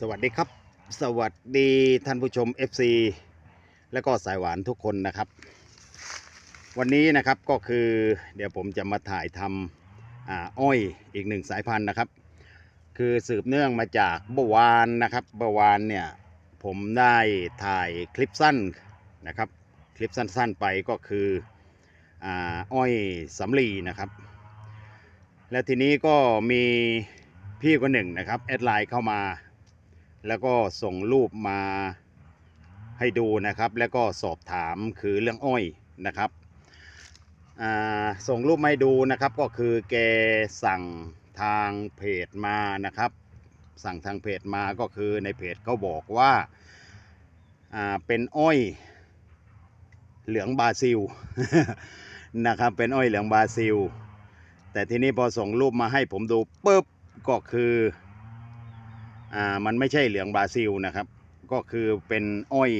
สวัสดีครับ สวัสดีท่านผู้ชม FC และก็สายหวานทุกคนนะครับ วันนี้นะครับก็คือเดี๋ยวผมจะมาถ่ายทำอาอ้อยอีกหนึ่งสายพันธุ์นะครับ คือสืบเนื่องมาจากเมื่อวานนะครับเมื่อวานเนี่ยผมได้ถ่ายคลิปสั้นนะครับ คลิปสั้นๆไปก็คืออาอ้อยสำลีนะครับ และทีนี้ก็มีพี่คนหนึ่งนะครับแอดไลน์เข้ามา แล้วก็ส่งรูปมาให้ดูนะครับ แล้วก็สอบถามคือเรื่องอ้อยนะครับส่งรูปมาให้ดูนะครับก็คือแกสั่งทางเพจมานะครับ สั่งทางเพจมาก็คือในเพจเขาบอกว่าาเป็นอ้อยเหลืองบาซิลนะครับ เป็นอ้อยเหลืองบาซิล แต่ทีนี้พอส่งรูปมาให้ผมดูปุ๊บก็คือ อ่ามันไม่ใช่เหลืองบราซิลนะครับ ก็คือเป็นอ้อย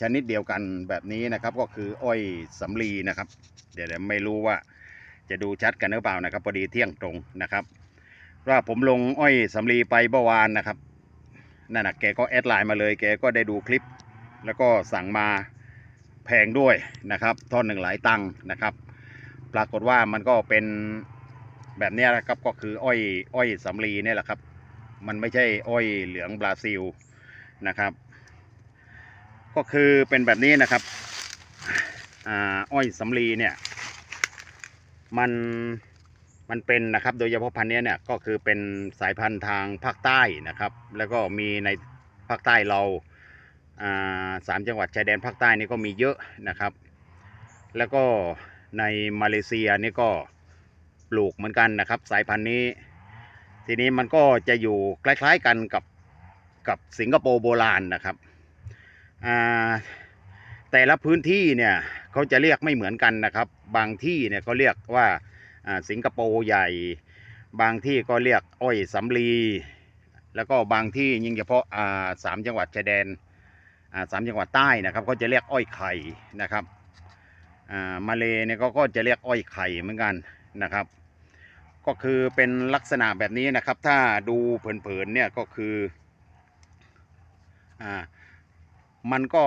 ชนิดเดียวกันแบบนี้นะครับ ก็คืออ้อยสำลีนะครับ เดี๋ยวไม่รู้ว่าจะดูชัดกันหรือเปล่านะครับพอดีเที่ยงตรงนะครับว่าผมลงอ้อยสำลีไปเมื่อวานนะครับนั่นนะแกก็แอดไลน์มาเลยแกก็ได้ดูคลิป แล้วก็สั่งมาแพงด้วยนะครับท่อนหนึ่งหลายตังค์นะครับ ปรากฏว่ามันก็เป็นแบบนี้นะครับก็คืออ้อยอ้อยสำลีนี่แหละครับ มันไม่ใช่อ้อยเหลืองบราซิลนะครับ ก็คือเป็นแบบนี้นะครับอ้อยสำลีเนี่ยมันมันเป็นนะครับโดยเฉพาะพันธุ์นี้เนี่ยก็คือเป็นสายพันธุ์ทางภาคใต้นะครับ แล้วก็มีในภาคใต้เราอ่าสามจังหวัดชายแดนภาคใต้นี่ก็มีเยอะนะครับ แล้วก็ในมาเลเซียนี่ก็ปลูกเหมือนกันนะครับ สายพันธุ์นี้ ทีนี้มันก็จะอยู่คล้ายๆกันกับกับสิงคโปร์โบราณนะครับอ่าแต่ละพื้นที่เนี่ยเขาจะเรียกไม่เหมือนกันนะครับ บางที่เนี่ยเขาเรียกว่าสิงคโปร์ใหญ่ บางที่ก็เรียกอ้อยสำลี แล้วก็บางที่ยิ่งเฉพาะอ่าสามจังหวัดชายแดนอ่าสามจังหวัดใต้นะครับเขาจะเรียกอ้อยไข่นะครับอ่ามาเลเนี่ยก็ก็จะเรียกอ้อยไข่เหมือนกันนะครับ ก็คือเป็นลักษณะแบบนี้นะครับ ถ้าดูเผินๆเนี่ยก็คืออ่ามันก็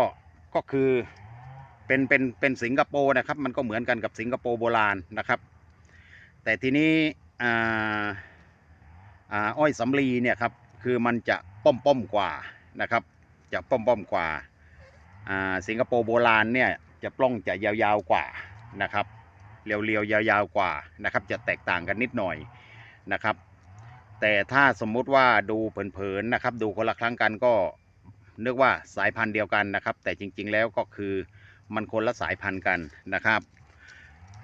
ก็คือเป็นเป็นเป็นสิงคโปร์นะครับ มันก็เหมือนกันกับสิงคโปร์โบราณนะครับ แต่ทีนี้อ่าอ่าอ้อยสำลีเนี่ยครับคือมันจะป้อมป้อมๆกว่านะครับ จะป้อมป้อมๆกว่าอ่าสิงคโปร์โบราณเนี่ยจะปล้องจะยาวๆกว่านะครับ เรียวๆยาวๆกว่านะครับ จะแตกต่างกันนิดหน่อยนะครับ แต่ถ้าสมมุติว่าดูเผินๆนะครับ ดูคนละครั้งกันก็นึกว่าสายพันธุ์เดียวกันนะครับ แต่จริงๆแล้วก็คือมันคนละสายพันธุ์กันนะครับ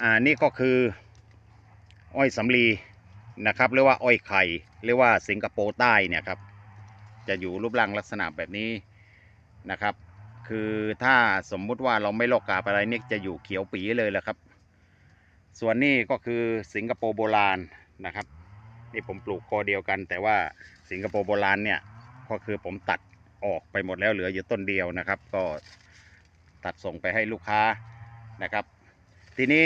อ่านี่ก็คืออ้อยสำลีนะครับเรียกว่าอ้อยไข่เรียกว่าสิงคโปร์ใต้เนี่ยครับจะอยู่รูปร่างลักษณะแบบนี้นะครับ คือถ้าสมมุติว่าเราไม่ลอกกาบอะไรนี่จะอยู่เขียวปีเลยแหละครับ ส่วนนี้ก็คือสิงคโปร์โบราณนะครับ นี่ผมปลูกกอเดียวกัน แต่ว่าสิงคโปร์โบราณเนี่ยก็คือผมตัดออกไปหมดแล้วเหลืออยู่ต้นเดียวนะครับ ก็ตัดส่งไปให้ลูกค้านะครับ ทีนี้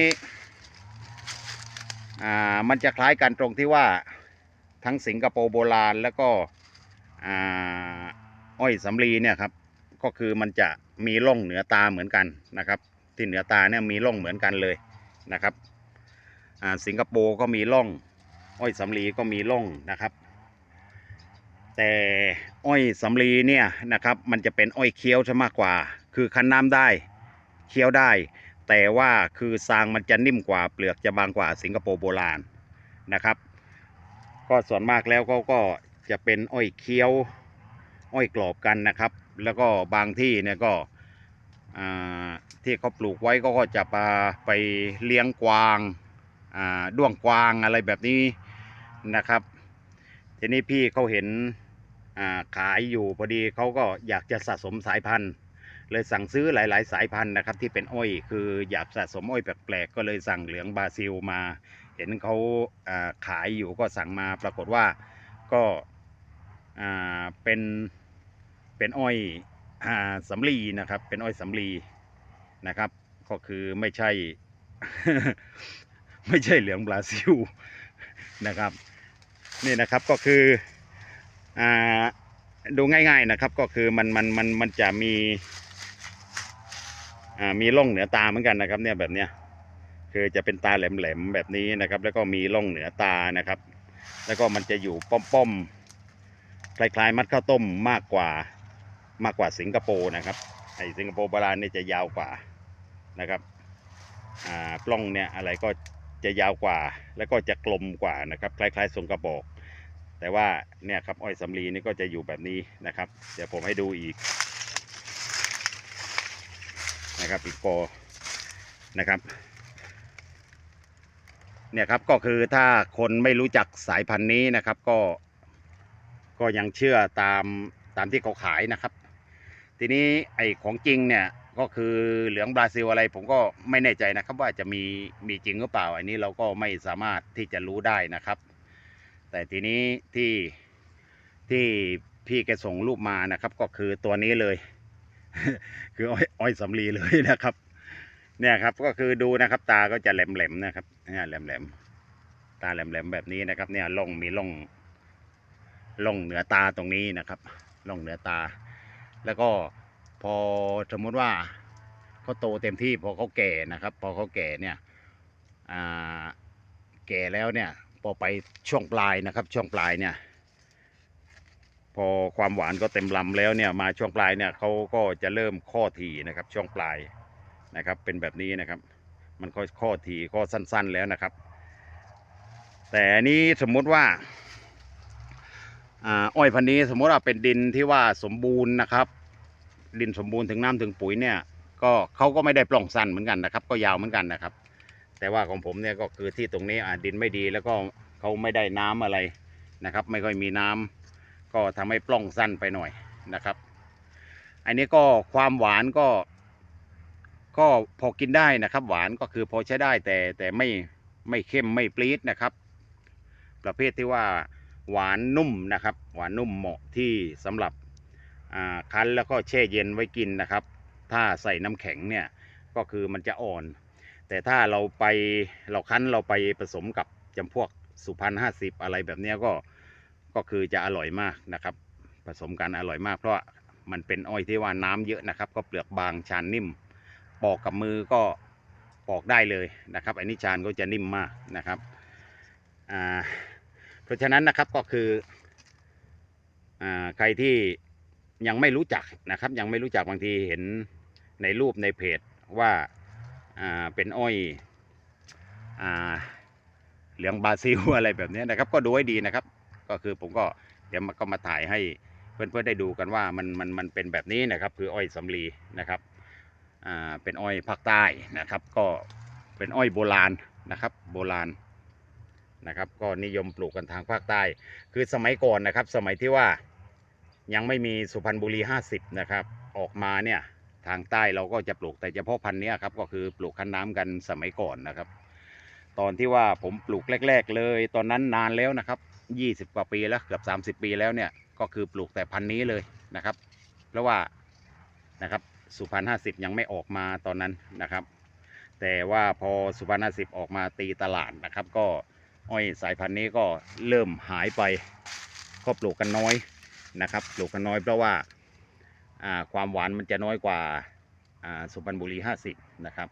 อ่ามันจะคล้ายกันตรงที่ว่าทั้งสิงคโปร์โบราณแล้วก็อ้อยสำลีเนี่ยครับก็คือมันจะมีร่องเหนือตาเหมือนกันนะครับ ที่เหนือตาเนี่ยมีร่องเหมือนกันเลยนะครับ สิงคโปร์ก็มีร่อง อ้อยสำลีก็มีร่องนะครับ แต่อ้อยสำลีเนี่ยนะครับ มันจะเป็นอ้อยเคี้ยวซะมากกว่า คือคั้นน้ำได้เคี้ยวได้ แต่ว่าคือซางมันจะนิ่มกว่าเปลือกจะบางกว่าสิงคโปร์โบราณนะครับ ก็ส่วนมากแล้วก็ก็จะเป็นอ้อยเคี้ยวอ้อยกรอบกันนะครับ แล้วก็บางที่เนี่ยก็อ่าที่เขาปลูกไว้ก็ก็จะไปไปเลี้ยงกวาง ด้วงกวางอะไรแบบนี้นะครับ ทีนี้พี่เขาเห็นขายอยู่พอดีเขาก็อยากจะสะสมสายพันธุ์ เลยสั่งซื้อหลาย ๆ สายพันธุ์นะครับ ที่เป็นอ้อยคืออยากสะสมอ้อยแปลกๆก็เลยสั่งเหลืองบราซิลมา เห็นเขาขายอยู่ก็สั่งมาปรากฏว่าก็เป็นเป็นอ้อยอสำลีนะครับ เป็นอ้อยสำลีนะครับ ก็คือไม่ใช่ ไม่ใช่เหลืองบราซิลนะครับ นี่นะครับก็คืออ่าดูง่ายๆนะครับ ก็คือมันมันมันมันจะมีอ่ามีร่องเหนือตาเหมือนกันนะครับ เนี่ยแบบเนี้ยคือจะเป็นตาแหลมๆแบบนี้นะครับ แล้วก็มีร่องเหนือตานะครับ แล้วก็มันจะอยู่ป้อมๆคล้ายๆ มัดข้าวต้มมากกว่ามากกว่าสิงคโปร์นะครับไอ้สิงคโปร์โบราณเนี่ยจะยาวกว่านะครับอ่าปล้องเนี่ยอะไรก็ จะยาวกว่า แล้วก็จะกลมกว่านะครับ คล้ายๆทรงกระบอก แต่ว่าเนี่ยครับอ้อยสำลีนี่ก็จะอยู่แบบนี้นะครับ เดี๋ยวผมให้ดูอีกนะครับอีกโปนะครับเนี่ยครับก็คือถ้าคนไม่รู้จักสายพันธุ์นี้นะครับ ก็ก็ยังเชื่อตามตามที่เขาขายนะครับ ทีนี้ไอของจริงเนี่ย ก็คือเหลืองบราซิลอะไรผมก็ไม่แน่ใจนะครับ ว่าจะมีมีจริงหรือเปล่า อันนี้เราก็ไม่สามารถที่จะรู้ได้นะครับ แต่ทีนี้ที่ที่พี่แกส่งรูปมานะครับ ก็คือตัวนี้เลย คืออ้อยอ้อยสำลีเลยนะครับ เนี่ยครับก็คือดูนะครับ ตาก็จะแหลมๆนะครับเนี่ยแหลมๆตาแหลมๆแบบนี้นะครับ เนี่ยล่องมีล่องล่องเหนือตาตรงนี้นะครับล่องเหนือตา แล้วก็ พอสมมติว่าเขาโตเต็มที่พอเขาแก่นะครับ พอเขาแก่เนี่ยแก่แล้วเนี่ยพอไปช่วงปลายนะครับ ช่วงปลายเนี่ย พอความหวานก็เต็มลำแล้วเนี่ยมาช่วงปลายเนี่ยเขาก็จะเริ่มข้อถี่นะครับ ช่วงปลายนะครับ เป็นแบบนี้นะครับ มันก็ข้อถี่ข้อสั้น ๆแล้วนะครับ แต่นี้สมมุติว่าอ่าอ้อยพันธุ์นี้สมมติว่าเป็นดินที่ว่าสมบูรณ์นะครับ ดินสมบูรณ์ถึงน้ำถึงปุ๋ยเนี่ย ก็เขาก็ไม่ได้ปล่องสั้นเหมือนกันนะครับ ก็ยาวเหมือนกันนะครับ แต่ว่าของผมเนี่ยก็คือที่ตรงนี้อ่าดินไม่ดีแล้วก็เขาไม่ได้น้ำอะไรนะครับ ไม่ค่อยมีน้ำก็ทำให้ปล้องสั้นไปหน่อยนะครับ อันนี้ก็ความหวานก็ ก็พอกินได้นะครับ หวานก็คือพอใช้ได้แต่แต่ไม่ไม่เข้มไม่ปรี๊ดนะครับ ประเภทที่ว่าหวานนุ่มนะครับ หวานนุ่มเหมาะที่สำหรับ คั้นแล้วก็แช่เย็นไว้กินนะครับ ถ้าใส่น้ำแข็งเนี่ยก็คือมันจะอ่อน แต่ถ้าเราไปเราคั้นเราไปผสมกับจำพวกสุพรรณห้าสิบอะไรแบบเนี้ก็ก็คือจะอร่อยมากนะครับ ผสมกันอร่อยมากเพราะว่ามันเป็นอ้อยที่ว่าน้ำเยอะนะครับ ก็เปลือกบางชานนิ่ม ปอกกับมือก็ปอกได้เลยนะครับอันนี้ชานก็จะนิ่มมากนะครับเพราะฉะนั้นนะครับก็คืออใครที่ ยังไม่รู้จักนะครับ ยังไม่รู้จักบางทีเห็นในรูปในเพจว่าเป็นอ้อยอเหลืองบาซิลอะไรแบบนี้นะครับ ก็ดูให้ดีนะครับ ก็คือผมก็เดี๋ยวมาก็มาถ่ายให้เพื่อนๆได้ดูกันว่ามันมันมันเป็นแบบนี้นะครับ คืออ้อยสำลีนะครับเป็นอ้อยภาคใต้นะครับ ก็เป็นอ้อยโบราณนะครับ โบราณนะครับ ก็นิยมปลูกกันทางภาคใต้ คือสมัยก่อนนะครับ สมัยที่ว่า ยังไม่มีสุพรรณบุรี 50 นะครับ ออกมาเนี่ยทางใต้เราก็จะปลูกแต่เฉพาะพันธุ์นี้ครับก็คือปลูกคั้นน้ำกันสมัยก่อนนะครับ ตอนที่ว่าผมปลูกแรก ๆ เลย ตอนนั้นนานแล้วนะครับ 20 กว่าปีแล้วเกือบ 30 ปีแล้วเนี่ยก็คือปลูกแต่พันธุ์นี้เลยนะครับ เพราะว่านะครับสุพรรณห้าสิบยังไม่ออกมาตอนนั้นนะครับ แต่ว่าพอสุพรรณห้าสิบออกมาตีตลาดนะครับ ก็อ้อยสายพันธุ์นี้ก็เริ่มหายไปก็ปลูกกันน้อย นะครับปลูกกันน้อยเพราะว่าความหวานมันจะน้อยกว่าสุพรรณบุรีห้าสิบนะครับ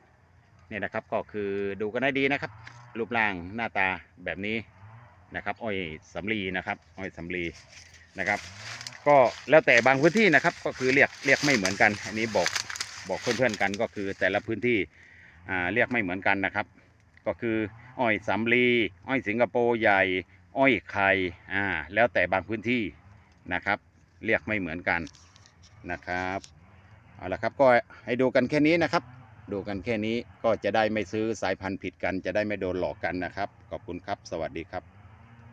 เนี่ยนะครับก็คือดูกันได้ดีนะครับ รูปร่างหน้าตาแบบนี้นะครับอ้อยสำลีนะครับอ้อยสำลีนะครับ ก็แล้วแต่บางพื้นที่นะครับก็คือเรียกเรียกไม่เหมือนกัน อันนี้บอกบอกเพื่อนๆกันก็คือแต่ละพื้นที่เรียกไม่เหมือนกันนะครับ ก็คืออ้อยสำลีอ้อยสิงคโปร์ใหญ่อ้อยไข่อ่าแล้วแต่บางพื้นที่ นะครับ เรียกไม่เหมือนกันนะครับเอาละครับก็ให้ดูกันแค่นี้นะครับ ดูกันแค่นี้ก็จะได้ไม่ซื้อสายพันธุ์ผิดกัน จะได้ไม่โดนหลอกกันนะครับ ขอบคุณครับ สวัสดีครับ